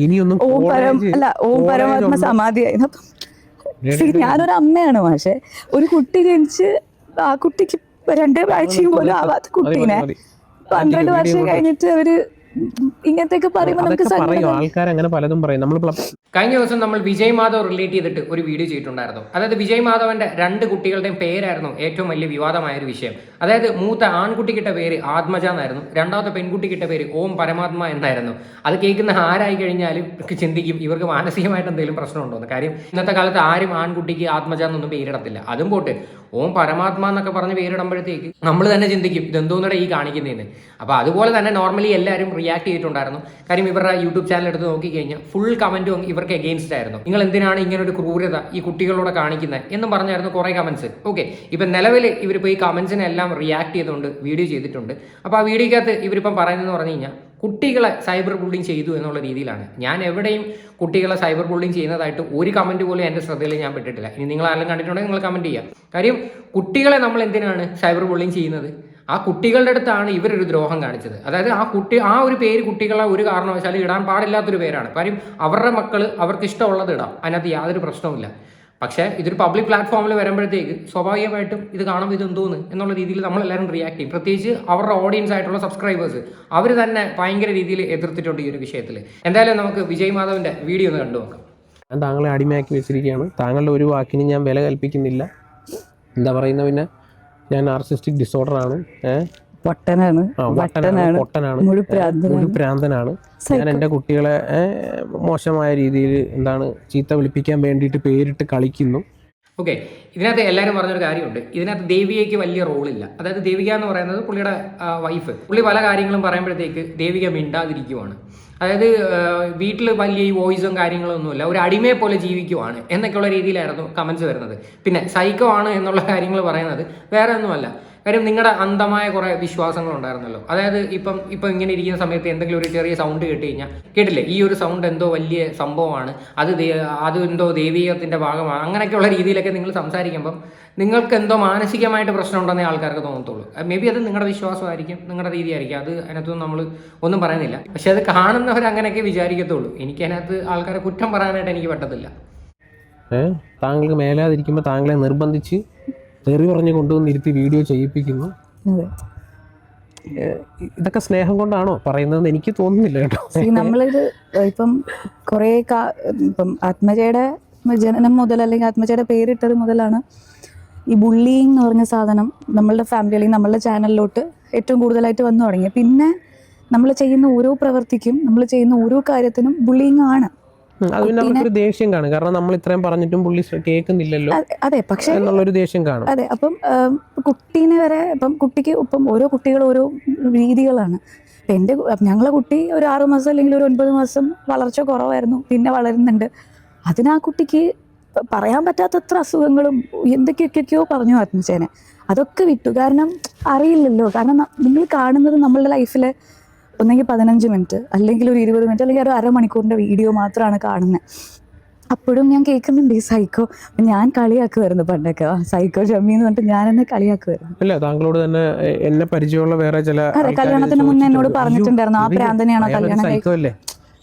ഇനിയൊന്നും ഓം പരം അല്ല ഓം പരമാത്മ അപ്പം ഞാനൊരു അമ്മയാണ് പക്ഷെ ഒരു കുട്ടി ജനിച്ച് ആ കുട്ടിക്ക് രണ്ട് ആഴ്ചയും പോലും ആവാത്ത കുട്ടീനെ. പന്ത്രണ്ട് വർഷം കഴിഞ്ഞിട്ട് അവർ ഇങ്ങനത്തെയൊക്കെ പറയുമ്പോൾ നമുക്ക് ആൾക്കാർ അങ്ങനെ പലതും പറയും. നമ്മൾ കഴിഞ്ഞ ദിവസം നമ്മൾ വിജയ് മാധവ് റിലേറ്റ് ചെയ്തിട്ട് ഒരു വീഡിയോ ചെയ്തിട്ടുണ്ടായിരുന്നു. അതായത് വിജയ് മാധവന്റെ രണ്ട് കുട്ടികളുടെയും പേരായിരുന്നു ഏറ്റവും വലിയ വിവാദമായ ഒരു വിഷയം. അതായത് മൂത്ത ആൺകുട്ടിക്കിട്ട പേര് ആത്മജ എന്നായിരുന്നു. രണ്ടാമത്തെ പെൺകുട്ടിക്കിട്ട പേര് ഓം പരമാത്മ എന്നായിരുന്നു. അത് കേൾക്കുന്ന ആരായി കഴിഞ്ഞാലും ഇവർക്ക് ചിന്തിക്കും ഇവർക്ക് മാനസികമായിട്ട് എന്തെങ്കിലും പ്രശ്നമുണ്ടോ എന്ന്. കാര്യം ഇന്നത്തെ കാലത്ത് ആരും ആൺകുട്ടിക്ക് ആത്മജ എന്നൊന്നും പേരിടത്തില്ല. അതും പോട്ട്. ഓം പരമാത്മ എന്നൊക്കെ പറഞ്ഞ് പേരിടുമ്പോഴത്തേക്ക് നമ്മൾ തന്നെ ചിന്തിക്കും ഇതെന്തോന്നിടെ ഈ കാണിക്കുന്നതെന്ന് അപ്പോൾ അതുപോലെ തന്നെ നോർമലി എല്ലാവരും റിയാക്ട് ചെയ്തിട്ടുണ്ടായിരുന്നു. കാര്യം ഇവരുടെ യൂട്യൂബ് ചാനൽ എടുത്ത് നോക്കിക്കഴിഞ്ഞാൽ ഫുൾ കമന്റും ഇവർക്ക് എഗെയിൻസ്റ്റ് ആയിരുന്നു. നിങ്ങൾ എന്തിനാണ് ഇങ്ങനെ ഒരു ക്രൂരത ഈ കുട്ടികളോട് കാണിക്കുന്നത് എന്നും പറഞ്ഞായിരുന്നു കുറേ കമന്റ്സ് ഓക്കെ ഇപ്പം നിലവിൽ ഇവരിപ്പോൾ ഈ കമന്റ്സിനെല്ലാം റിയാക്ട് ചെയ്തുകൊണ്ട് വീഡിയോ ചെയ്തിട്ടുണ്ട്. അപ്പോൾ ആ വീഡിയോക്കകത്ത് ഇവരിപ്പം പറയുന്നതെന്ന് പറഞ്ഞു കഴിഞ്ഞാൽ കുട്ടികളെ സൈബർ ബുള്ളിങ് ചെയ്തു എന്നുള്ള രീതിയിലാണ്. ഞാൻ എവിടെയും കുട്ടികളെ സൈബർ ബുള്ളിങ് ചെയ്യുന്നതായിട്ട് ഒരു കമന്റ് പോലും എന്റെ ശ്രദ്ധയിൽ ഞാൻ പെട്ടിട്ടില്ല. ഇനി നിങ്ങൾ ആരെങ്കിലും കണ്ടിട്ടുണ്ടെങ്കിൽ നിങ്ങൾ കമന്റ് ചെയ്യാം. കാര്യം കുട്ടികളെ നമ്മൾ എന്തിനാണ് സൈബർ ബുള്ളിങ് ചെയ്യുന്നത്? ആ കുട്ടികളുടെ അടുത്താണ് ഇവരൊരു ദ്രോഹം കാണിച്ചത്. അതായത് ആ കുട്ടി ആ ഒരു പേര് കുട്ടികളെ ഒരു കാരണവശാലും ഇടാൻ പാടില്ലാത്തൊരു പേരാണ്. കാര്യം അവരുടെ മക്കൾ അവർക്ക് ഇഷ്ടമുള്ളത് ഇടാം. അതിനകത്ത് യാതൊരു പ്രശ്നവുമില്ല. പക്ഷേ ഇതൊരു പബ്ലിക് പ്ലാറ്റ്ഫോമിൽ വരുമ്പോഴത്തേക്ക് സ്വാഭാവികമായിട്ടും ഇത് കാണുമ്പോൾ ഇത് എന്തോന്ന് എന്നുള്ള രീതിയിൽ നമ്മളെല്ലാവരും റിയാക്ട് ചെയ്യും. പ്രത്യേകിച്ച് അവരുടെ ഓഡിയൻസ് ആയിട്ടുള്ള സബ്സ്ക്രൈബേഴ്സ് അവർ തന്നെ ഭയങ്കര രീതിയിൽ എതിർത്തിട്ടുണ്ട് ഈ ഒരു വിഷയത്തിൽ എന്തായാലും നമുക്ക് വിജയ് മാധവന്റെ വീഡിയോ ഒന്ന് കണ്ടു നോക്കാം. ഞാൻ താങ്കളെ അടിമയാക്കി വെച്ചിരിക്കുകയാണ്. താങ്കളുടെ ഒരു വാക്കിന് ഞാൻ വില കൽപ്പിക്കുന്നില്ല. എന്താ പറയുന്ന പിന്നെ? ഞാൻ ആർസിസ്റ്റിക് ഡിസോർഡർ ആണ്. ഏഹ് വട്ടനാണ്. ആ, വട്ടനാണ്. പൊട്ടനാണ്. മുഴുപ്രാന്തനാണ്. ഞാൻ എന്റെ കുട്ടികളെ മോശമായ രീതിയിൽ എന്താണ് ചീത്ത വിളിപ്പിക്കാൻ വേണ്ടിയിട്ട് പേരിട്ട് കളിക്കുന്നു. ഓക്കെ ഇതിനകത്ത് എല്ലാവരും പറഞ്ഞൊരു കാര്യമുണ്ട്. ഇതിനകത്ത് ദേവികയ്ക്ക് വലിയ റോളില്ല. അതായത് ദേവിക എന്ന് പറയുന്നത് പുള്ളിയുടെ വൈഫ് പുള്ളി പല കാര്യങ്ങളും പറയുമ്പോഴത്തേക്ക് ദേവിക മിണ്ടാതിരിക്കുവാണ്. അതായത് വീട്ടിൽ വലിയ ഈ വോയിസും കാര്യങ്ങളും ഒന്നുമില്ല ഒരു അടിമയെ പോലെ ജീവിക്കുവാണ് എന്നൊക്കെയുള്ള രീതിയിലായിരുന്നു കമൻസ് വരുന്നത്. പിന്നെ സൈക്കോ ആണ് എന്നുള്ള കാര്യങ്ങൾ പറയുന്നത്. വേറെ ഒന്നുമല്ല. കാര്യം നിങ്ങളുടെ അന്ധമായ കുറേ വിശ്വാസങ്ങൾ ഉണ്ടായിരുന്നല്ലോ അതായത് ഇപ്പം ഇപ്പം ഇങ്ങനെ ഇരിക്കുന്ന സമയത്ത് എന്തെങ്കിലും ഒരു ചെറിയ സൗണ്ട് കേട്ട് കഴിഞ്ഞാൽ കേട്ടില്ലേ? ഈ ഒരു സൗണ്ട് എന്തോ വലിയ സംഭവമാണ്. അത് അത് എന്തോ ദൈവീകത്തിന്റെ ഭാഗമാണ്. അങ്ങനെയൊക്കെയുള്ള രീതിയിലൊക്കെ നിങ്ങൾ സംസാരിക്കുമ്പം നിങ്ങൾക്ക് എന്തോ മാനസികമായിട്ട് പ്രശ്നം പ്രശ്നമുണ്ടെന്നേ ആൾക്കാർക്ക് തോന്നത്തുള്ളൂ. മേ ബി അത് നിങ്ങളുടെ വിശ്വാസമായിരിക്കും നിങ്ങളുടെ രീതിയായിരിക്കും. അത് അതിനകത്തൊന്നും നമ്മൾ ഒന്നും പറയുന്നില്ല. പക്ഷെ അത് കാണുന്നവർ അങ്ങനെയൊക്കെ വിചാരിക്കത്തുള്ളൂ. എനിക്ക് അതിനകത്ത് ആൾക്കാരെ കുറ്റം പറയാനായിട്ട് എനിക്ക് പറ്റത്തില്ല. താങ്കൾക്ക് മേലാതിരിക്കുമ്പോൾ താങ്കളെ നിർബന്ധിച്ച് തെറി പറഞ്ഞ് കൊണ്ടുവന്ന് ഇരുത്തി വീഡിയോ ചെയ്യിപ്പിക്കുന്നു. അതെ. ഇതൊക്കെ സ്നേഹം കൊണ്ടാണോ പറയുന്നതെന്ന് എനിക്ക് തോന്നുന്നില്ല കേട്ടോ. നമ്മളിത് ഇപ്പം കുറേ കാ ഇപ്പം ആത്മജയുടെ ജനനം മുതൽ അല്ലെങ്കിൽ ആത്മജയുടെ പേരിട്ടത് മുതലാണ് ഈ ബുള്ളിങ് എന്ന് പറഞ്ഞ സാധനം നമ്മളുടെ ഫാമിലി അല്ലെങ്കിൽ നമ്മളുടെ ചാനലിലോട്ട് ഏറ്റവും കൂടുതലായിട്ട് വന്നു തുടങ്ങി പിന്നെ നമ്മൾ ചെയ്യുന്ന ഓരോ പ്രവൃത്തിക്കും നമ്മൾ ചെയ്യുന്ന ഓരോ കാര്യത്തിനും ബുള്ളിങ് ആണ്. അത് പിന്നെ അവർക്കൊരു ദേഷ്യം കാണും. കാരണം നമ്മൾ ഇത്രയും പറഞ്ഞിട്ടും പുള്ളി കേൾക്കുന്നില്ലല്ലോ. അതെ- പക്ഷേ എന്നുള്ളൊരു ദേഷ്യം കാണും. അതെ അപ്പം കുട്ടീനെ വരെ ഇപ്പം കുട്ടിക്ക് ഇപ്പം ഓരോ കുട്ടികൾ ഓരോ രീതികളാണ്. ഇപ്പം എന്റെ ഞങ്ങളെ കുട്ടി ഒരു ആറു മാസം അല്ലെങ്കിൽ ഒരു ഒൻപത് മാസം വളർച്ച കുറവായിരുന്നു പിന്നെ വളരുന്നുണ്ട്. അതിനാ കുട്ടിക്ക് പറയാൻ പറ്റാത്തത്ര അസുഖങ്ങളും എന്തൊക്കെയൊക്കെയൊക്കെയോ പറഞ്ഞു ആത്മചേനെ അതൊക്കെ വിട്ടു. കാരണം അറിയില്ലല്ലോ. കാരണം നിങ്ങൾ കാണുന്നത് നമ്മളുടെ ലൈഫിലെ ഒന്നെങ്കിൽ പതിനഞ്ച് മിനിറ്റ് അല്ലെങ്കിൽ ഒരു ഇരുപത് മിനിറ്റ് അല്ലെങ്കിൽ ഒരു അരമണിക്കൂറിന്റെ വീഡിയോ മാത്രമാണ് കാണുന്നത് അപ്പോഴും ഞാൻ കേൾക്കുന്നുണ്ട് ഈ സൈക്കോ ഞാൻ കളിയാക്കുമായിരുന്നു പണ്ടൊക്കെ. സൈക്കോ ഷമ്മി എന്ന് പറഞ്ഞിട്ട് ഞാൻ എന്നെ കളിയാക്കുമായിരുന്നു അല്ല താങ്കളോട് തന്നെ എന്നെ പരിചയമുള്ള വേറെ ചില അതെ കല്യാണത്തിന് മുന്നേ എന്നോട് പറഞ്ഞിട്ടുണ്ടായിരുന്നു ആ പ്രാന്തനെയാണോ കല്യാണം സൈക്കോ അല്ലേ?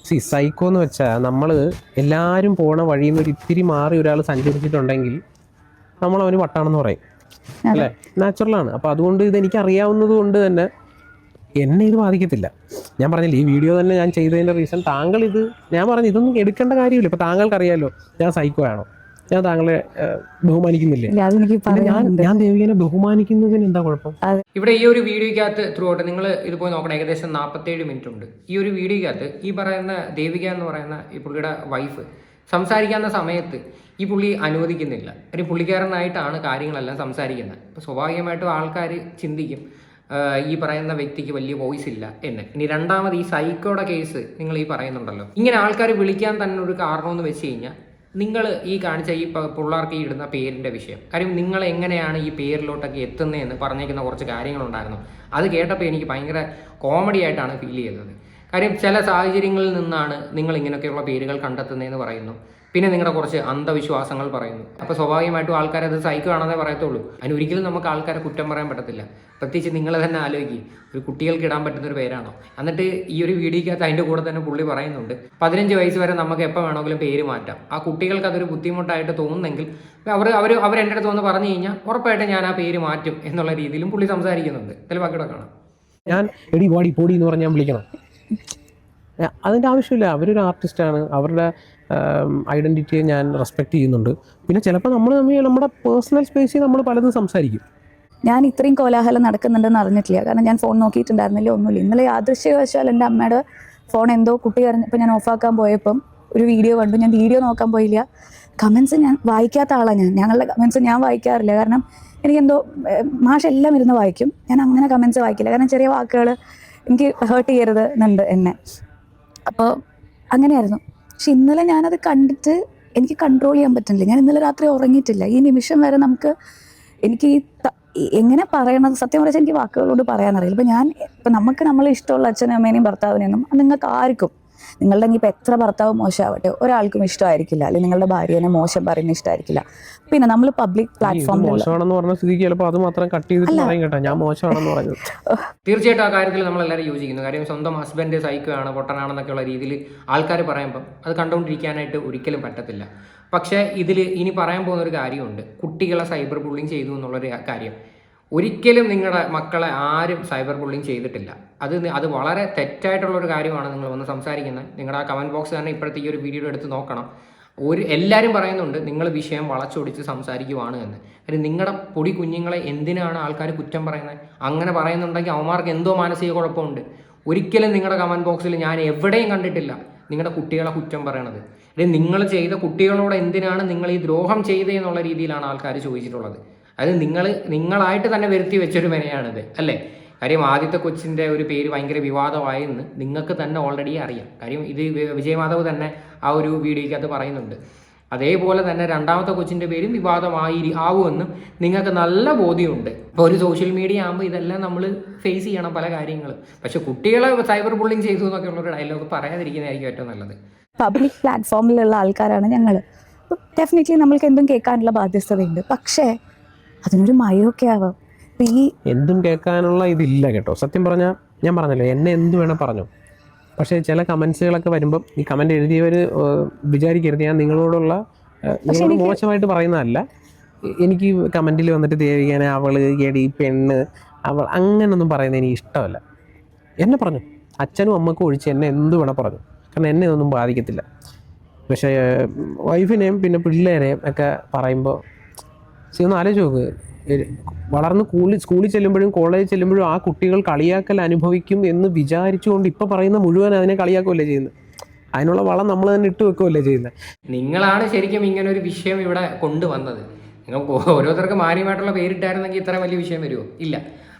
സി സൈക്കോ എന്ന് വെച്ചാൽ നമ്മൾ എല്ലാവരും പോണ വഴിയിൽ നിന്ന് ഒരു ഇത്തിരി മാറി ഒരാൾ സഞ്ചരിച്ചിട്ടുണ്ടെങ്കിൽ നമ്മൾ അവന് വട്ടാണെന്ന് പറയും. അല്ലേ? നാച്ചുറലാണ് അപ്പോൾ അതുകൊണ്ട് ഇത് എനിക്ക് അറിയാവുന്നത് കൊണ്ട് തന്നെ എന്നെ ഇത് ബാധിക്കത്തില്ല. ഞാൻ പറഞ്ഞില്ല ഈ വീഡിയോ തന്നെ ഞാൻ ചെയ്തതിന്റെ റീസൺ താങ്കൾ ഇത് ഞാൻ പറഞ്ഞു ഇതൊന്നും എടുക്കേണ്ട കാര്യമില്ല. ഇപ്പോൾ താങ്കൾക്ക് അറിയാമല്ലോ ഞാൻ സൈക്കോ ആണോ? ഞാൻ താങ്കളെ ബഹുമാനിക്കുന്നില്ലേ? ഞാൻ ഞാൻ ദേവികനെ ബഹുമാനിക്കുന്നതിന് എന്താ കുഴപ്പം? ഇവിടെ ഈ ഒരു വീഡിയോയ്ക്കകത്ത് ത്രൂ ഔട്ട് നിങ്ങൾ ഇത് പോയി നോക്കണം ഏകദേശം നാൽപ്പത്തേഴ് മിനിറ്റ് ഉണ്ട്. ഈ ഒരു വീഡിയോയ്ക്കകത്ത് ഈ പറയുന്ന ദേവിക എന്ന് പറയുന്ന ഈ പുള്ളിയുടെ വൈഫ് സംസാരിക്കാവുന്ന സമയത്ത് ഈ പുള്ളി അനുവദിക്കുന്നില്ല. ഒരു പുള്ളിക്കാരനായിട്ടാണ് കാര്യങ്ങളെല്ലാം സംസാരിക്കുന്നത്. അപ്പോൾ സ്വാഭാവികമായിട്ടും ആൾക്കാർ ചിന്തിക്കും ഈ പറയുന്ന വ്യക്തിക്ക് വലിയ വോയിസ് ഇല്ല എന്ന്. ഇനി രണ്ടാമത് ഈ സൈക്കോയുടെ കേസ് നിങ്ങൾ ഈ പറയുന്നുണ്ടല്ലോ. ഇങ്ങനെ ആൾക്കാർ വിളിക്കാൻ തന്നെ ഒരു കാരണമെന്ന് വെച്ച് കഴിഞ്ഞാൽ നിങ്ങൾ ഈ കാണിച്ച ഈ പിള്ളേർക്ക് ഈ ഇടുന്ന പേരിന്റെ വിഷയം. കാര്യം നിങ്ങൾ എങ്ങനെയാണ് ഈ പേരിലോട്ടൊക്കെ എത്തുന്നതെന്ന് പറഞ്ഞേക്കുന്ന കുറച്ച് കാര്യങ്ങളുണ്ടായിരുന്നു. അത് കേട്ടപ്പോൾ എനിക്ക് ഭയങ്കര കോമഡി ആയിട്ടാണ് ഫീൽ ചെയ്തത്. കാര്യം ചില സാഹചര്യങ്ങളിൽ നിന്നാണ് നിങ്ങൾ ഇങ്ങനെയൊക്കെയുള്ള പേരുകൾ കണ്ടെത്തുന്നതെന്ന് പറയുന്നു. പിന്നെ നിങ്ങളുടെ കുറച്ച് അന്ധവിശ്വാസങ്ങൾ പറയുന്നു. അപ്പോൾ സ്വാഭാവികമായിട്ടും ആൾക്കാർ അത് സഹിക്കുകയാണെന്നേ പറയത്തുള്ളൂ. അതിന് ഒരിക്കലും നമുക്ക് ആൾക്കാരെ കുറ്റം പറയാൻ പറ്റത്തില്ല. പ്രത്യേകിച്ച് നിങ്ങൾ തന്നെ ആലോചിക്കും. ഒരു കുട്ടികൾക്ക് ഇടാൻ പറ്റുന്ന ഒരു പേരാണോ? എന്നിട്ട് ഈ ഒരു വീഡിയോക്കകത്ത് അതിന്റെ കൂടെ തന്നെ പുള്ളി പറയുന്നുണ്ട്. പതിനഞ്ച് വയസ്സ് വരെ നമുക്ക് എപ്പോൾ വേണമെങ്കിലും പേര് മാറ്റാം. ആ കുട്ടികൾക്ക് അതൊരു ബുദ്ധിമുട്ടായിട്ട് തോന്നുന്നെങ്കിൽ അവർ അവർ അവർ എന്റെ അടുത്ത് വന്ന് പറഞ്ഞു കഴിഞ്ഞാൽ ഉറപ്പായിട്ടും ഞാൻ ആ പേര് മാറ്റും എന്നുള്ള രീതിയിലും പുള്ളി സംസാരിക്കുന്നുണ്ട്. ഇതിൽ ബാക്കിയുടെ കാണാം. ഞാൻ എടി വാടി പോടി എന്ന് ഞാൻ വിളിക്കണം. അതിന്റെ ആവശ്യമില്ല. അവരൊരു ആർട്ടിസ്റ്റാണ്. അവരുടെ ഐഡന്റിറ്റിയെ ഞാൻ റെസ്പെക്റ്റ് ചെയ്യുന്നുണ്ട്. പിന്നെ ചിലപ്പോൾ നമ്മൾ തമ്മിൽ നമ്മുടെ പേഴ്സണൽ സ്പേസിൽ നമ്മൾ പലതും സംസാരിക്കും. ഞാൻ ഇത്രയും കോലാഹലം നടക്കുന്നുണ്ടെന്ന് അറിഞ്ഞിട്ടില്ല. കാരണം ഞാൻ ഫോൺ നോക്കിയിട്ടുണ്ടായിരുന്നില്ല ഒന്നുമില്ല. ഇന്നലെ യാദൃശ്യവശാൽ എന്റെ അമ്മയുടെ ഫോൺ എന്തോ കുട്ടി കരഞ്ഞപ്പോൾ ഞാൻ ഓഫാക്കാൻ പോയപ്പം ഒരു വീഡിയോ കണ്ടു. ഞാൻ വീഡിയോ നോക്കാൻ പോയില്ല. കമൻസ് ഞാൻ വായിക്കാത്ത ആളാണ് ഞാൻ. ഞങ്ങളുടെ കമൻസ് ഞാൻ വായിക്കാറില്ല. കാരണം എനിക്കെന്തോ മാഷ് എല്ലാം ഇരുന്ന് വായിക്കും. ഞാൻ അങ്ങനെ കമൻസ് വായിക്കില്ല. കാരണം ചെറിയ വാക്കുകൾ എനിക്ക് ഹേർട്ട് ചെയ്യരുത് എന്നുണ്ട് എന്നെ. അപ്പോൾ അങ്ങനെയായിരുന്നു. പക്ഷെ ഇന്നലെ ഞാനത് കണ്ടിട്ട് എനിക്ക് കൺട്രോൾ ചെയ്യാൻ പറ്റുന്നില്ല. ഞാൻ ഇന്നലെ രാത്രി ഉറങ്ങിയിട്ടില്ല. ഈ നിമിഷം വരെ നമുക്ക് എനിക്ക് എങ്ങനെ പറയണത് സത്യം പറഞ്ഞാൽ എനിക്ക് വാക്കുകളോട് പറയാനറിയില്ല. ഇപ്പം ഞാൻ ഇപ്പം നമുക്ക് നമ്മളെ ഇഷ്ടമുള്ള അച്ഛനും അമ്മേനെയും ഭർത്താവിനെയൊന്നും നിങ്ങൾക്ക് ആർക്കും നിങ്ങളുടെ ഇനിയിപ്പോൾ എത്ര ഭർത്താവ് മോശമാവട്ടെ ഒരാൾക്കും ഇഷ്ടമായിരിക്കില്ല. അല്ലെങ്കിൽ നിങ്ങളുടെ ഭാര്യനെ മോശം പറയുന്ന ഇഷ്ടമായിരിക്കില്ല. പിന്നെ നമ്മൾ പബ്ലിക് പ്ലാറ്റ്ഫോം മോശമാണെന്ന് പറഞ്ഞ സ്ഥിതിക്ക് ചിലപ്പോൾ അത് മാത്രം കട്ട് ചെയ്തിട്ട് പറയും കേട്ടോ. ഞാൻ മോശമാണെന്ന് തീർച്ചയായിട്ടും ആ കാര്യത്തിൽ നമ്മളെല്ലാവരും യോജിക്കുന്നു. കാര്യം സ്വന്തം ഹസ്ബൻഡ് സൈക്കോയാണ് പൊട്ടനാണെന്നൊക്കെയുള്ള രീതിയിൽ ആൾക്കാർ പറയുമ്പം അത് കണ്ടുകൊണ്ടിരിക്കാനായിട്ട് ഒരിക്കലും പറ്റത്തില്ല. പക്ഷേ ഇതിൽ ഇനി പറയാൻ പോകുന്ന ഒരു കാര്യമുണ്ട്. കുട്ടികളെ സൈബർ ബുള്ളിങ് ചെയ്തു എന്നുള്ളൊരു കാര്യം. ഒരിക്കലും നിങ്ങളുടെ മക്കളെ ആരും സൈബർ ബുള്ളിങ് ചെയ്തിട്ടില്ല. അത് അത് വളരെ തെറ്റായിട്ടുള്ള ഒരു കാര്യമാണ് നിങ്ങൾ വന്ന് സംസാരിക്കുന്നത്. നിങ്ങളുടെ ആ കമന്റ് ബോക്സ് തന്നെ ഇപ്പോഴത്തെ ഈ ഒരു വീഡിയോ എടുത്ത് നോക്കണം. ഒരു എല്ലാവരും പറയുന്നുണ്ട് നിങ്ങൾ വിഷയം വളച്ചൊടിച്ച് സംസാരിക്കുവാണ് എന്ന്. കാര്യം നിങ്ങളുടെ പൊടി കുഞ്ഞുങ്ങളെ എന്തിനാണ് ആൾക്കാർ കുറ്റം പറയുന്നത്? അങ്ങനെ പറയുന്നുണ്ടെങ്കിൽ അവന്മാർക്ക് എന്തോ മാനസിക കുഴപ്പമുണ്ട്. ഒരിക്കലും നിങ്ങളുടെ കമന്റ് ബോക്സിൽ ഞാൻ എവിടെയും കണ്ടിട്ടില്ല നിങ്ങളുടെ കുട്ടികളെ കുറ്റം പറയണത്. അല്ലെങ്കിൽ നിങ്ങൾ ചെയ്ത കുട്ടികളോട് എന്തിനാണ് നിങ്ങൾ ഈ ദ്രോഹം ചെയ്തതെന്നുള്ള രീതിയിലാണ് ആൾക്കാർ ചോദിച്ചിട്ടുള്ളത്. അത് നിങ്ങൾ നിങ്ങളായിട്ട് തന്നെ വരുത്തി വെച്ചൊരു മെനയാണിത് അല്ലേ? കാര്യം ആദ്യത്തെ കൊച്ചിന്റെ ഒരു പേര് ഭയങ്കര വിവാദമായെന്ന് നിങ്ങൾക്ക് തന്നെ ഓൾറെഡി അറിയാം. കാര്യം ഇത് വിജയമാധവ് തന്നെ ആ ഒരു വീഡിയോയ്ക്കകത്ത് പറയുന്നുണ്ട്. അതേപോലെ തന്നെ രണ്ടാമത്തെ കൊച്ചിന്റെ പേരും വിവാദമായി ആവുമെന്നും നിങ്ങൾക്ക് നല്ല ബോധ്യമുണ്ട്. ഇപ്പോൾ ഒരു സോഷ്യൽ മീഡിയ ആകുമ്പോൾ ഇതെല്ലാം നമ്മൾ ഫേസ് ചെയ്യണം പല കാര്യങ്ങളും. പക്ഷെ കുട്ടികളെ സൈബർ ബുള്ളിങ് ചെയ്തു എന്നൊക്കെ ഉള്ളൊരു ഡയലോഗ് പറയാതിരിക്കുന്നതായിരിക്കും ഏറ്റവും നല്ലത്. പബ്ലിക് പ്ലാറ്റ്ഫോമിലുള്ള ആൾക്കാരാണ് ഞങ്ങൾ ഡെഫിനറ്റ്ലി നമ്മൾക്ക് എന്തും കേൾക്കാനുള്ള ബാധ്യസ്ഥതയുണ്ട്. പക്ഷേ അതിനൊരു മയമൊക്കെ ആവാം. ഈ എന്തും കേൾക്കാനുള്ള ഇതില്ല കേട്ടോ. സത്യം പറഞ്ഞാൽ ഞാൻ പറഞ്ഞല്ലോ എന്നെ എന്ത് വേണം പറഞ്ഞു. പക്ഷേ ചില കമൻസുകളൊക്കെ വരുമ്പം ഈ കമന്റ് എഴുതിയവർ വിചാരിക്കരുത്. ഞാൻ നിങ്ങളോടുള്ള നിങ്ങളോട് മോശമായിട്ട് പറയുന്നതല്ല. എനിക്ക് കമന്റിൽ വന്നിട്ട് ദേവികനെ അവൾ എടി പെണ്ണ് അവൾ അങ്ങനൊന്നും പറയുന്നത് എനിക്ക് ഇഷ്ടമല്ല. എന്നെ പറഞ്ഞു. അച്ഛനും അമ്മക്കും ഒഴിച്ച് എന്നെ എന്ത് വേണം പറഞ്ഞു. കാരണം എന്നെ ഇതൊന്നും ബാധിക്കത്തില്ല. പക്ഷേ വൈഫിനെയും പിന്നെ പിള്ളേരെയും ഒക്കെ പറയുമ്പോൾ ശരി ഒന്ന് ആലോചിച്ച് നോക്ക്. വളർന്ന് സ്കൂളിൽ സ്കൂളിൽ ചെല്ലുമ്പോഴും കോളേജിൽ ചെല്ലുമ്പോഴും ആ കുട്ടികൾ കളിയാക്കൽ അനുഭവിക്കും എന്ന് വിചാരിച്ചുകൊണ്ട് ഇപ്പോൾ പറയുന്ന മുഴുവൻ അതിനെ കളിയാക്കുമല്ലേ ചെയ്യുന്നത് അതിനുള്ള വളം നമ്മൾ തന്നെ ഇട്ട് വെക്കുമല്ലേ ചെയ്യുന്നത് നിങ്ങളാണ് ശരിക്കും ഇങ്ങനെ ഒരു വിഷയം ഇവിടെ കൊണ്ടുവന്നത്. നിങ്ങൾക്ക് ഓരോരുത്തർക്ക് മാന്യമായിട്ടുള്ള പേരിട്ടായിരുന്നെങ്കിൽ ഇത്ര വലിയ വിഷയം വരുമോ ഇല്ല.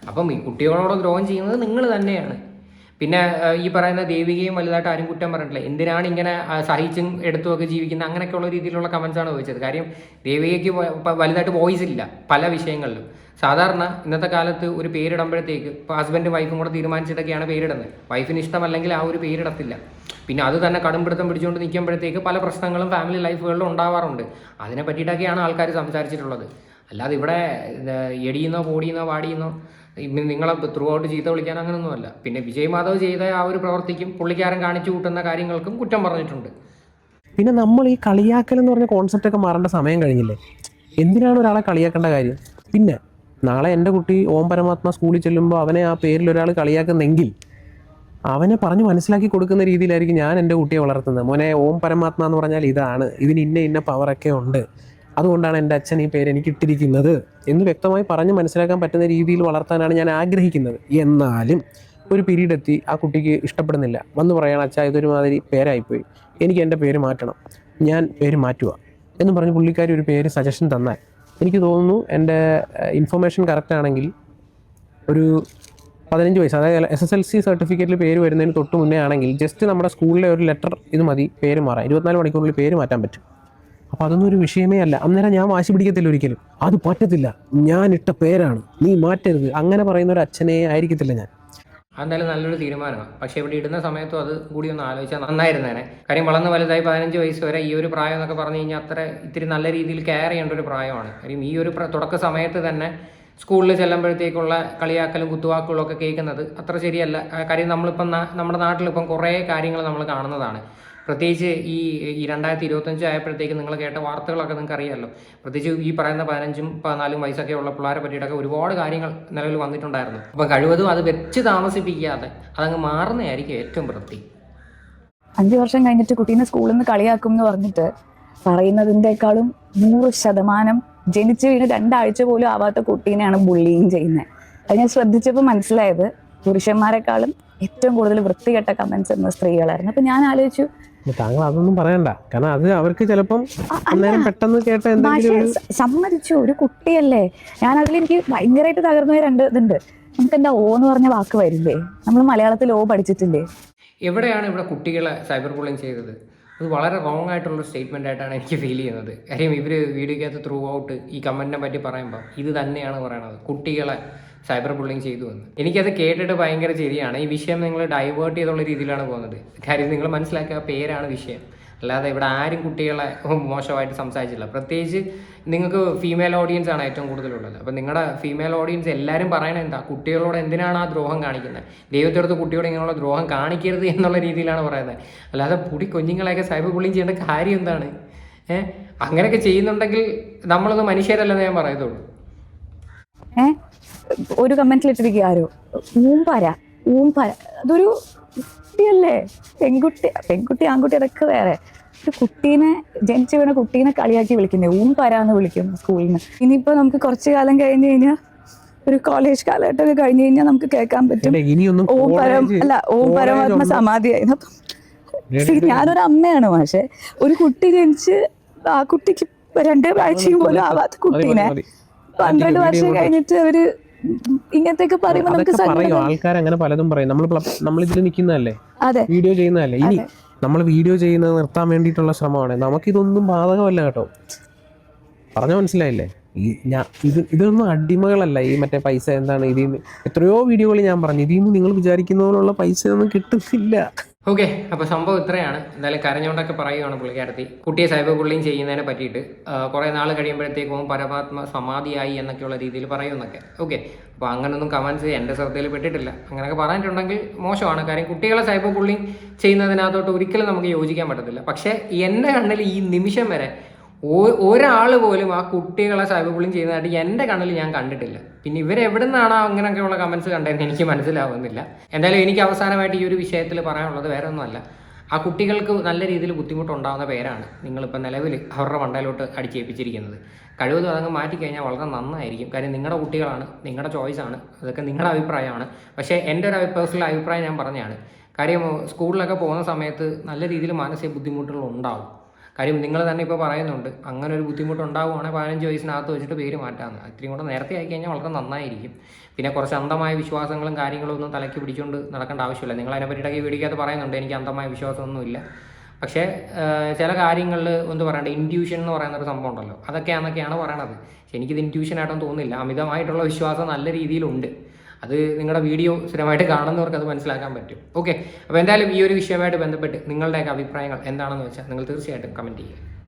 അപ്പം ഈ കുട്ടികളോട് ദ്രോഹം ചെയ്യുന്നത് നിങ്ങൾ തന്നെയാണ്. പിന്നെ ഈ പറയുന്ന ദേവികയും വലുതായിട്ട് ആരും കുറ്റം പറഞ്ഞിട്ടില്ല. എന്തിനാണ് ഇങ്ങനെ സഹിച്ചും എടുത്തുമൊക്കെ ജീവിക്കുന്നത് അങ്ങനെയൊക്കെയുള്ള രീതിയിലുള്ള കമൻസ് ആണ് ചോദിച്ചത്. കാര്യം ദേവികയ്ക്ക് വലുതായിട്ട് വോയിസ് ഇല്ല പല വിഷയങ്ങളിലും. സാധാരണ ഇന്നത്തെ കാലത്ത് ഒരു പേരിടുമ്പോഴത്തേക്ക് ഇപ്പോൾ ഹസ്ബൻഡും വൈഫും കൂടെ തീരുമാനിച്ചിട്ടൊക്കെയാണ് പേരിടുന്നത്. വൈഫിന് ഇഷ്ടമല്ലെങ്കിൽ ആ ഒരു പേരിടത്തില്ല. പിന്നെ അത് തന്നെ കടുംപിടുത്തം പിടിച്ചുകൊണ്ട് നിൽക്കുമ്പോഴത്തേക്ക് പല പ്രശ്നങ്ങളും ഫാമിലി ലൈഫുകളിലും ഉണ്ടാവാറുണ്ട്. അതിനെ പറ്റിയിട്ടൊക്കെയാണ് ആൾക്കാർ സംസാരിച്ചിട്ടുള്ളത്. അല്ലാതെ ഇവിടെ എടിയുന്നോ പോടിയുന്നോ വാടിയുന്നോ ഇന്ന് നിങ്ങളെ ത്രൂ ഔട്ട് ചീത്ത വിളിക്കാൻ അങ്ങനെയൊന്നുമല്ല പിന്നെ വിജയ് മാധവ് ചെയ്ത ആ ഒരു പ്രവർത്തിക്കും പുള്ളിക്കാരൻ കാണിച്ചു കൂട്ടുന്ന കാര്യങ്ങൾക്കും കുറ്റം പറഞ്ഞിട്ടുണ്ട്. പിന്നെ നമ്മൾ ഈ കളിയാക്കൽ എന്ന് പറഞ്ഞ കോൺസെപ്റ്റ് ഒക്കെ മാറേണ്ട സമയം കഴിഞ്ഞില്ലേ? എന്തിനാണ് ഒരാളെ കളിയാക്കേണ്ട കാര്യം? പിന്നെ നാളെ എന്റെ കുട്ടി ഓം പരമാത്മ സ്കൂളിൽ ചെല്ലുമ്പോൾ അവനെ ആ പേരിൽ ഒരാൾ കളിയാക്കുന്നെങ്കിൽ അവനെ പറഞ്ഞ് മനസ്സിലാക്കി കൊടുക്കുന്ന രീതിയിലായിരിക്കും ഞാൻ എന്റെ കുട്ടിയെ വളർത്തുന്നത്. മോനെ ഓം പരമാത്മ എന്ന് പറഞ്ഞാൽ ഇതാണ്. ഇതിന് ഇന്ന ഇന്ന പവറൊക്കെ ഉണ്ട്. അതുകൊണ്ടാണ് എന്റെ അച്ഛൻ ഈ പേര് എനിക്ക് ഇട്ടിരിക്കുന്നത് എന്ന് വ്യക്തമായി പറഞ്ഞ് മനസ്സിലാക്കാൻ പറ്റുന്ന രീതിയിൽ വളർത്താനാണ് ഞാൻ ആഗ്രഹിക്കുന്നത്. എന്നാലും ഒരു പീരീഡ് എത്തി ആ കുട്ടിക്ക് ഇഷ്ടപ്പെടുന്നില്ല. വന്ന് പറയണം അച്ഛാ ഇതൊരു മാതിരി പേരായിപ്പോയി. എനിക്ക് എന്റെ പേര് മാറ്റണം. ഞാൻ പേര് മാറ്റുക എന്ന് പറഞ്ഞ് പുള്ളിക്കാരി ഒരു പേര് സജഷൻ തന്നാൽ എനിക്ക് തോന്നുന്നു എന്റെ ഇൻഫർമേഷൻ കറക്റ്റ് ആണെങ്കിൽ ഒരു പതിനഞ്ച് വയസ്സ് അതായത് എസ് എസ് എൽ സി സർട്ടിഫിക്കറ്റിൽ പേര് വരുന്നതിന് തൊട്ട് മുന്നേ ആണെങ്കിൽ ജസ്റ്റ് നമ്മുടെ സ്കൂളിലെ ഒരു ലെറ്റർ ഇത് മതി പേര് മാറാം. ഇരുപത്തിനാല് മണിക്കൂറിൽ പേര് മാറ്റാൻ പറ്റും. അപ്പോൾ അതൊന്നും ഒരു വിഷയമേ അല്ല. അന്നേരം ഞാൻ വാശി പിടിക്കത്തില്ല ഒരിക്കലും. അത് പറ്റത്തില്ല. ഞാൻ ഇട്ട പേരാണ്. നീ മാറ്റരുത്. അങ്ങനെ പറയുന്ന ഒരു അച്ഛനെ ആയിരിക്കത്തില്ല ഞാൻ. എന്തായാലും നല്ലൊരു തീരുമാനമാണ് പക്ഷേ ഇവിടെ ഇടുന്ന സമയത്തും അത് കൂടി ഒന്ന് ആലോചിച്ചാൽ നന്നായിരുന്നേനെ. കാര്യം വളർന്ന് വലുതായി പതിനഞ്ച് വയസ്സ് വരെ ഈ ഒരു പ്രായം എന്നൊക്കെ പറഞ്ഞു കഴിഞ്ഞാൽ അത്ര ഇത്തിരി നല്ല രീതിയിൽ കെയർ ചെയ്യേണ്ട ഒരു പ്രായമാണ്. കാര്യം ഈ ഒരു തുടക്ക സമയത്ത് തന്നെ സ്കൂളിൽ ചെല്ലുമ്പോഴത്തേക്കുള്ള കളിയാക്കലും കുത്തുവാക്കുകളും ഒക്കെ കേൾക്കുന്നത് അത്ര ശരിയല്ല. കാര്യം നമ്മളിപ്പം നമ്മുടെ നാട്ടിലിപ്പം കുറേ കാര്യങ്ങൾ നമ്മൾ കാണുന്നതാണ്. പ്രത്യേകിച്ച് ഈ ഈ രണ്ടായിരത്തി ഇരുപത്തഞ്ച് ആയപ്പോഴത്തേക്ക് നിങ്ങൾ കേട്ട വാർത്തകളൊക്കെ നിങ്ങൾക്ക് അറിയാമല്ലോ പ്രത്യേകിച്ച് ഈ പറയുന്ന പതിനഞ്ചും പതിനാലും വയസ്സൊക്കെ ഉള്ള പിള്ളേരെ പറ്റിയിട്ടൊക്കെ ഒരുപാട് കാര്യങ്ങൾ നിലവിൽ വന്നിട്ടുണ്ടായിരുന്നു. അപ്പം കഴിവതും അത് വെച്ച് താമസിപ്പിക്കാതെ അതങ്ങ് മാറുന്നതായിരിക്കും ഏറ്റവും വൃത്തി. അഞ്ചു വർഷം കഴിഞ്ഞിട്ട് കുട്ടീനെ സ്കൂളിൽ നിന്ന് കളിയാക്കും എന്ന് പറഞ്ഞിട്ട് പറയുന്നതിന്റെക്കാളും നൂറ് ശതമാനം ജനിച്ചു കഴിഞ്ഞ് രണ്ടാഴ്ച പോലും ആവാത്ത കുട്ടീനെയാണ് ബുള്ളിങ് ചെയ്യുന്നത്. അത് ഞാൻ ശ്രദ്ധിച്ചപ്പോൾ മനസ്സിലായത് പുരുഷന്മാരെക്കാളും ഏറ്റവും കൂടുതൽ വൃത്തികെട്ട കമൻസ് എന്ന സ്ത്രീകളായിരുന്നു. അപ്പൊ ഞാൻ ആലോചിച്ചു താങ്കൾ അതൊന്നും പറയണ്ട. കാരണം അത് അവർക്ക് ചിലപ്പം അന്നേരം പെട്ടെന്ന് കേട്ട എന്തെങ്കിലും സമ്മതിച്ചു. ഒരു കുട്ടിയല്ലേ. ഞാൻ അതിൽ എനിക്ക് ഭയങ്കരമായിട്ട് തകർന്നു രണ്ട് ഇതുണ്ട്. നമുക്ക് എന്താ ഓ എന്ന് പറഞ്ഞ വാക്ക് വരില്ലേ? നമ്മൾ മലയാളത്തിൽ ഓ പഠിച്ചിട്ടില്ലേ? എവിടെയാണ് ഇവിടെ കുട്ടികളെ സൈബർ ബുള്ളിങ് ചെയ്തത്? അത് വളരെ റോങ് ആയിട്ടുള്ള സ്റ്റേറ്റ്മെന്റ് ആയിട്ടാണ് എനിക്ക് ഫീൽ ചെയ്യുന്നത്. കാര്യം ഇവർ വീഡിയോക്കകത്ത് ത്രൂ ഔട്ട് ഈ കമന്റിനെ പറ്റി പറയുമ്പോൾ ഇത് തന്നെയാണ് പറയണത്. കുട്ടികളെ സൈബർ ബുള്ളിങ് ചെയ്തു എന്ന്. എനിക്കത് കേട്ടിട്ട് ഭയങ്കര ശരിയാണ് ഈ വിഷയം നിങ്ങൾ ഡൈവേർട്ട് ചെയ്തുള്ള രീതിയിലാണ് പോകുന്നത്. കാര്യം നിങ്ങൾ മനസ്സിലാക്കുക പേരാണ് വിഷയം. അല്ലാതെ ഇവിടെ ആരും കുട്ടികളെ മോശമായിട്ട് സംസാരിച്ചില്ല. പ്രത്യേകിച്ച് നിങ്ങൾക്ക് ഫീമെയിൽ ഓഡിയൻസ് ആണ് ഏറ്റവും കൂടുതലുള്ളത്. അപ്പം നിങ്ങളുടെ ഫീമെയിൽ ഓഡിയൻസ് എല്ലാവരും പറയണത് എന്താ? കുട്ടികളോട് എന്തിനാണ് ആ ദ്രോഹം കാണിക്കുന്നത് ദൈവത്തോടത്ത് കുട്ടിയോട് ഇങ്ങനെയുള്ള ദ്രോഹം കാണിക്കരുത് എന്നുള്ള രീതിയിലാണ് പറയുന്നത് അല്ലാതെ പുടി കുഞ്ഞുങ്ങളെയൊക്കെ സൈബർ ബുള്ളിങ് ചെയ്യേണ്ട കാര്യം എന്താണ്? ഏഹ് അങ്ങനെയൊക്കെ ചെയ്യുന്നുണ്ടെങ്കിൽ നമ്മളൊന്ന് മനുഷ്യരല്ലെന്ന് ഞാൻ പറയത്തുള്ളൂ. ഒരു കമന്റിൽ ഇട്ടിരിക്കുക ആരോ? ഊമ്പര ഊമ്പര അതൊരു കുട്ടിയല്ലേ? പെൺകുട്ടി പെൺകുട്ടി ആൺകുട്ടി അതൊക്കെ വേറെ. ഒരു കുട്ടീനെ ജനിച്ചു വീണ കുട്ടീനെ കളിയാക്കി വിളിക്കുന്നത് ഊമ്പര എന്ന് വിളിക്കും സ്കൂളിൽ നിന്ന് ഇനിയിപ്പോ നമുക്ക് കുറച്ച് കാലം കഴിഞ്ഞ് കഴിഞ്ഞാൽ ഒരു കോളേജ് കാലഘട്ടമൊക്കെ കഴിഞ്ഞ് കഴിഞ്ഞാൽ നമുക്ക് കേൾക്കാൻ പറ്റും. ഓം പരം അല്ല ഓം പരമാത്മ സമാധിയായിരുന്നു അപ്പം ഞാനൊരു അമ്മയാണ് പക്ഷെ ഒരു കുട്ടി ജനിച്ച് ആ കുട്ടിക്ക് രണ്ട് ആഴ്ചയും പോലും ആവാത്ത കുട്ടീനെ. പന്ത്രണ്ട് വർഷം കഴിഞ്ഞിട്ട് അവർ ഇങ്ങനത്തെയൊക്കെ പറയുമ്പോൾ നമുക്ക് പറയും. ആൾക്കാർ അങ്ങനെ പലതും പറയും. നമ്മൾ നമ്മൾ ഇതിൽ നിൽക്കുന്നതല്ലേ വീഡിയോ ചെയ്യുന്നതല്ലേ? ഇനി നമ്മൾ വീഡിയോ ചെയ്യുന്നത് നിർത്താൻ വേണ്ടിയിട്ടുള്ള ശ്രമമാണ്. നമുക്കിതൊന്നും ബാധകമല്ല കേട്ടോ. പറഞ്ഞ മനസ്സിലായില്ലേ? ഈ ഞാൻ ഇത് ഇതൊന്നും അടിമകളല്ല. ഈ മറ്റേ പൈസ എന്താണ് ഇതിൽ നിന്ന് എത്രയോ വീഡിയോകൾ ഞാൻ പറഞ്ഞു. ഇതിൽ നിന്ന് നിങ്ങൾ വിചാരിക്കുന്ന പോലുള്ള പൈസ ഒന്നും കിട്ടുന്നില്ല. ഓക്കെ അപ്പോൾ സംഭവം ഇത്രയാണ്. എന്തായാലും കരഞ്ഞുകൊണ്ടൊക്കെ പറയുകയാണ് പുള്ളിക്കാരത്തി. കുട്ടിയെ സൈബർ ബുള്ളിങ് ചെയ്യുന്നതിനെ പറ്റിയിട്ട് കുറേ നാൾ കഴിയുമ്പോഴത്തേക്കും പരമാത്മ സമാധിയായി എന്നൊക്കെയുള്ള രീതിയിൽ പറയുമെന്നൊക്കെ. ഓക്കെ അപ്പോൾ അങ്ങനൊന്നും കമൻസ് എന്റെ ശ്രദ്ധയിൽ പെട്ടിട്ടില്ല. അങ്ങനെയൊക്കെ പറഞ്ഞിട്ടുണ്ടെങ്കിൽ മോശമാണ്. കാര്യം കുട്ടികളെ സൈബർ ബുള്ളിങ് ചെയ്യുന്നതിനകത്തോട്ട് ഒരിക്കലും നമുക്ക് യോജിക്കാൻ പറ്റത്തില്ല. പക്ഷേ എന്റെ കണ്ണിൽ ഈ നിമിഷം വരെ ഒരാൾ പോലും ആ കുട്ടികളെ സൈബർ ബുള്ളിങ് ചെയ്യുന്നതായിട്ട് എന്റെ കണ്ണിൽ ഞാൻ കണ്ടിട്ടില്ല. പിന്നെ ഇവരെവിടെ നിന്നാണ് അങ്ങനെയൊക്കെയുള്ള കമൻസ് കണ്ടതെന്ന് എനിക്ക് മനസ്സിലാവുന്നില്ല. എന്തായാലും എനിക്ക് അവസാനമായിട്ട് ഈ ഒരു വിഷയത്തിൽ പറയാനുള്ളത് വേറെ ഒന്നുമല്ല ആ കുട്ടികൾക്ക് നല്ല രീതിയിൽ ബുദ്ധിമുട്ടുണ്ടാകുന്ന പേരാണ് നിങ്ങളിപ്പോൾ നിലവിൽ അവരുടെ മണ്ടയിലോട്ട് അടിച്ചേൽപ്പിച്ചിരിക്കുന്നത്. കഴിവതും അതങ്ങ് മാറ്റിക്കഴിഞ്ഞാൽ വളരെ നന്നായിരിക്കും. കാര്യം നിങ്ങളുടെ കുട്ടികളാണ് നിങ്ങളുടെ ചോയ്സാണ് അതൊക്കെ നിങ്ങളുടെ അഭിപ്രായമാണ്. പക്ഷേ എന്റെ ഒരു പേഴ്സണൽ അഭിപ്രായം ഞാൻ പറഞ്ഞതാണ്. കാര്യം സ്കൂളിലൊക്കെ പോകുന്ന സമയത്ത് നല്ല രീതിയിൽ മാനസിക ബുദ്ധിമുട്ടുകൾ ഉണ്ടാവും. കാര്യം നിങ്ങൾ തന്നെ ഇപ്പോൾ പറയുന്നുണ്ട്. അങ്ങനെ ഒരു ബുദ്ധിമുട്ട് ഉണ്ടാവുകയാണെങ്കിൽ പതിനഞ്ച് വയസ്സിനകത്ത് വെച്ചിട്ട് പേര് മാറ്റാമെന്ന് ഇത്രയും കൂടെ നേരത്തെ ആയി കഴിഞ്ഞാൽ വളരെ നന്നായിരിക്കും. പിന്നെ കുറച്ച് അന്ധമായ വിശ്വാസങ്ങളും കാര്യങ്ങളും ഒന്നും തലയ്ക്ക് പിടിച്ചുകൊണ്ട് നടക്കേണ്ട ആവശ്യമില്ല. നിങ്ങൾ അതിനെ പറ്റിയിട്ടൊക്കെ വീടിക്കകത്ത് പറയുന്നുണ്ട്. എനിക്ക് അന്ധമായ വിശ്വാസമൊന്നുമില്ല പക്ഷേ ചില കാര്യങ്ങളിൽ ഒന്ന് പറയണ്ട? ഇന്റ്യൂഷൻ എന്ന് പറയുന്ന ഒരു സംഭവം ഉണ്ടല്ലോ. അതൊക്കെയാണെന്നൊക്കെയാണ് പറയണത്. പക്ഷെ എനിക്കിത് ഇന്റ്യൂഷനായിട്ടൊന്നും തോന്നുന്നില്ല. അമിതമായിട്ടുള്ള വിശ്വാസം നല്ല രീതിയിലുണ്ട്. അത് നിങ്ങളുടെ വീഡിയോ സ്ഥിരമായിട്ട് കാണുന്നവർക്ക് അത് മനസ്സിലാക്കാൻ പറ്റും. ഓക്കെ അപ്പോൾ എന്തായാലും ഈ ഒരു വിഷയമായിട്ട് ബന്ധപ്പെട്ട് നിങ്ങളുടെയൊക്കെ അഭിപ്രായങ്ങൾ എന്താണെന്ന് വെച്ചാൽ നിങ്ങൾ തീർച്ചയായിട്ടും കമന്റ് ചെയ്യുക.